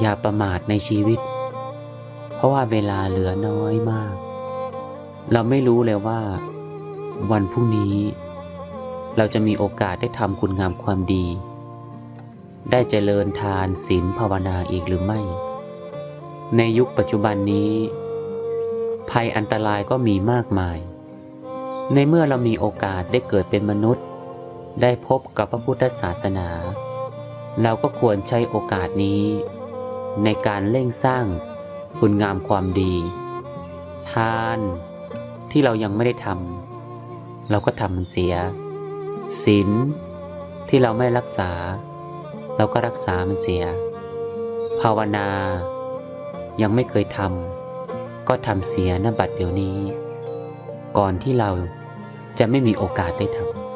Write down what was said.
อย่าประมาทในชีวิต เพราะว่าเวลาเหลือน้อยมาก เราไม่รู้เลยว่า วันพรุ่งนี้ เราจะมีโอกาสได้ทำคุณงามความดี ได้เจริญทานศีลภาวนาอีกหรือไม่ ในยุคปัจจุบันนี้ ภัยอันตรายก็มีมากมาย ในเมื่อเรามีโอกาสได้เกิดเป็นมนุษย์ ได้พบกับพระพุทธศาสนาเราก็ควรใช้โอกาสนี้ ในการเร่งสร้างคุณงามความดี ทานที่เรายังไม่ได้ทำเราก็ทำมันเสียศีลที่เราไม่รักษา เราก็รักษามันเสีย ภาวนา ยังไม่เคยทำก็ทำเสียณบัดเดี๋ยวนี้ ก่อนที่เราจะไม่มีโอกาสได้ทำ